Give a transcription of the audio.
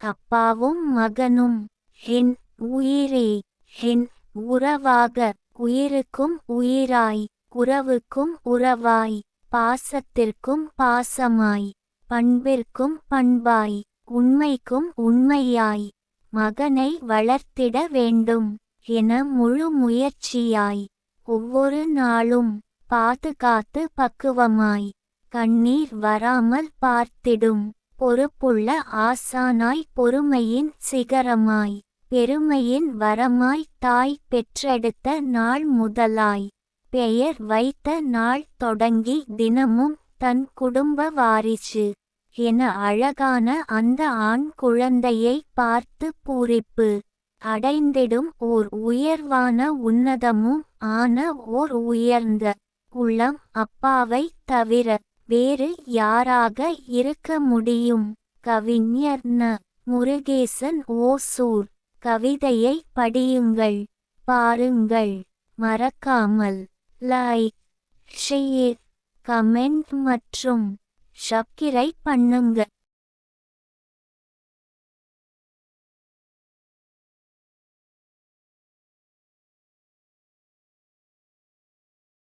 அப்பாவும் மகனும் என் உயிரே என் உறவாக உயிருக்கும் உயிராய் உறவுக்கும் உறவாய் பாசத்திற்கும் பாசமாய் பண்பிற்கும் பண்பாய் உண்மைக்கும் உண்மையாய் மகனை வளர்த்திட வேண்டும் என முழு முயற்சியாய் ஒவ்வொரு நாளும் பாதுகாத்து பக்குவமாய் கண்ணீர் வராமல் பார்த்திடும். பொறுப்புள்ள ஆசானாய் பொறுமையின் சிகரமாய் பெருமையின் வரமாய் தாய் பெற்றெடுத்த நாள் முதலாய் பெயர் வைத்த நாள் தொடங்கி தினமும் தன் குடும்ப வாரிசு என அழகான அந்த ஆண் குழந்தையை பார்த்து பூரிப்பு. அடைந்திடும் ஓர் உயர்வான உன்னதமும் ஆன ஓர் உயர்ந்த உள்ளம் அப்பாவை தவிர வேறு யாராக இருக்க முடியும்? கவிஞர் ந. முருகேசன் ஓசூர். கவிதையை படியுங்கள். பாருங்கள். மறக்காமல் லைக் ஷேர் கமெண்ட் மற்றும் சப்ஸ்கிரைப் பண்ணுங்க.